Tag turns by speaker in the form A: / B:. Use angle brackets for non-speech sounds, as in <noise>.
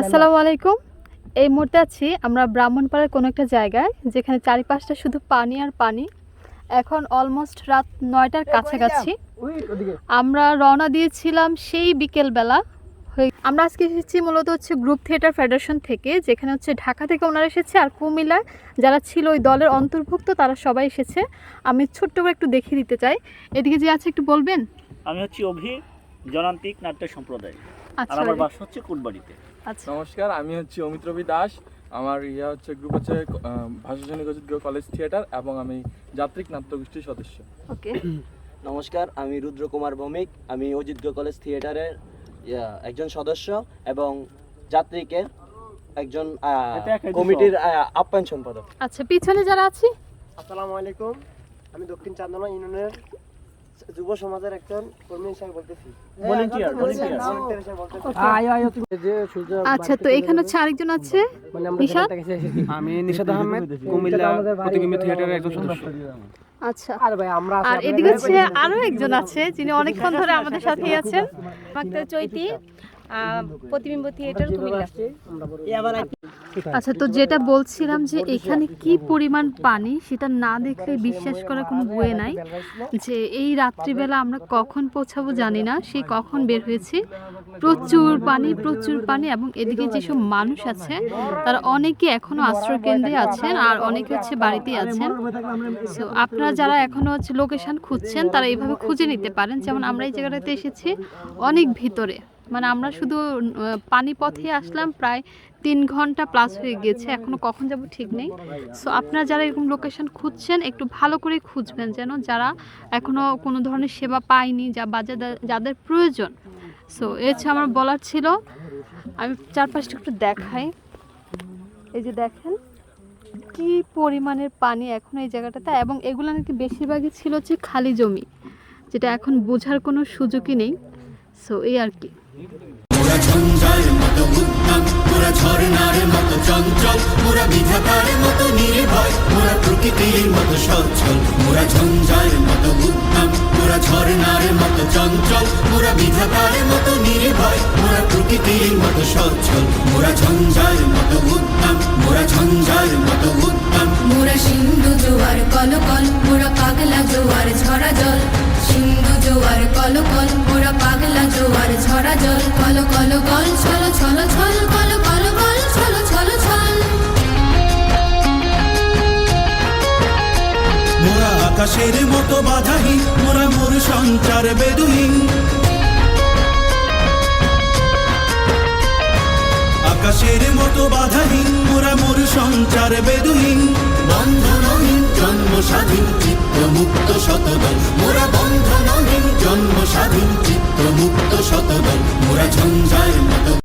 A: আসসালামু আলাইকুম। এই মুহূর্তে আছি আমরা ব্রাহ্মণপাড়ার কোনো একটা জায়গায় যেখানে চারিপাশটা শুধু পানি আর পানি। এখন অলমোস্ট রাত নয়টার কাছাকাছি। আমরা রওনা দিয়েছিলাম সেই বিকেলবেলা। হয়ে আমরা আজকে এসেছি মূলত হচ্ছে গ্রুপ থিয়েটার ফেডারেশন থেকে যেখানে হচ্ছে ঢাকা থেকে ওনারা এসেছে আর কুমিল্লার যারা ছিল ওই দলের অন্তর্ভুক্ত তারা সবাই এসেছে। আমি ছোট্ট করে একটু দেখিয়ে দিতে চাই। এদিকে যে আছে একটু বলবেন?
B: আমি হচ্ছি অভি জনান্তিক নাট্য সম্প্রদায়। আর
A: আচ্ছা
B: আমার বাসা হচ্ছে কুটবাড়িতে।
C: নমস্কার আমি হচ্ছি অমিত রবি দাস। আমার ইয়ে হচ্ছে গ্রুপ হচ্ছে ভাষাজনী গজিত কলেজ থিয়েটার এবং আমি যাত্রিক নাট্যগোষ্ঠীর সদস্য।
A: ওকে। <clears throat>
D: নমস্কার আমি রুদ্র কুমার ভৌমিক। আমি অজিতগ কলেজ থিয়েটারের একজন সদস্য এবং যাত্রীকের একজন কমিটির আহ, আপ্যায়ন সম্পাদক।
A: আচ্ছা পিছনে যারা আছি?
E: আসসালামু আলাইকুম। আমি দক্ষিণ চান্দনা ইউনিয়নের যুব সমাজের একজন কর্মী হিসাবে বলতেছি।
A: আচ্ছা তো এখানে হচ্ছে আরেকজন আছে? নিশাদ
F: আমি নিশাদ আহমেদ কুমিল্লা প্রতিবিম্ব থিয়েটারের একজন সদস্য।
A: আচ্ছা।
E: আর ভাই আমরা আছি
A: আর
E: আপনাদের
A: এদিকে হচ্ছে আরও একজন আছে যিনি অনেকক্ষণ ধরে আমাদের সাথেই আছেন।
G: চৈতি আহ, প্রতিবিম্ব থিয়েটার কুমিল্লা।
A: আচ্ছা তো যেটা বলছিলাম যে এখানে কি পরিমাণ পানি, সেটা না দেখলে বিশ্বাস করার কোনো বয়ে নাই যে এই রাত্রিবেলা আমরা কখন পৌঁছাবো জানি না, সে কখন বের হয়েছি। প্রচুর পানি প্রচুর পানি এবং এদিকে যেসব মানুষ আছে, তারা অনেকে এখনও আশ্রয় কেন্দ্রে আছেন আর অনেকে হচ্ছে বাড়িতেই আছেন। সো আপনারা যারা এখনও হচ্ছে লোকেশন খুঁজছেন, তারা এইভাবে খুঁজে নিতে পারেন। যেমন আমরা এই জায়গাটাতে এসেছি অনেক ভিতরে। মানে আমরা শুধু পানি পথে আসলাম, প্রায় তিন ঘণ্টা প্লাস হয়ে গেছে এখনও কখন যাব ঠিক নেই। সো আপনারা যারা এরকম লোকেশন খুঁজছেন, একটু ভালো করে খুঁজবেন যেন যারা এখনও কোনো ধরনের সেবা পায়নি যা বা যাদের- প্রয়োজন। সো এ হচ্ছে আমার বলার ছিল। আমি চারপাশটা একটু দেখাই। এই যে দেখেন, কি পরিমাণের পানি এখন এই জায়গাটাতে, এবং এগুলো নাকি বেশিরভাগই ছিল হচ্ছে খালি জমি, যেটা এখন বোঝার কোনো সুযোগই নেই। সো এই আর কি।
H: মোরা ঝঞ্ঝার মতো উদ্যম মোরা ঝর্ণার মতো চঞ্চল, মোরা বিধাতার মতো নির্ভয়, মোরা প্রকৃতির মতো সচ্ছল। মোরা ঝঞ্ঝার মতো উদ্যম মোরা ঝর্ণার মতো চঞ্চল, মোরা বিধাতার মতো নির্ভয়, মোরা প্রকৃতির মতো সচ্ছল। মোরা ঝঞ্ঝার মতো উদ্যম মোরা ঝঞ্ঝার মতো
I: জোয়ার কলকল মোরা পাগলা জোয়ার ঝরা জল কল কল কল ছল ছল ছল কল কল কল ছল ছল ছল।
H: মোরা আকাশের মতো বাধাহীন মোরা মোর সঞ্চার বেদুহীন। আকাশের মতো বাধাহীন মোরা মোর সঞ্চার বেদুহীন। বন্ধনহীন জন্ম স্বাধীন চিত্ত মুক্ত শতদল মোরা বন্ধনহীন। জন্ম স্বাধীন চিত্ত মুক্ত শতদল মোরা ঝঞ্ঝার মতো।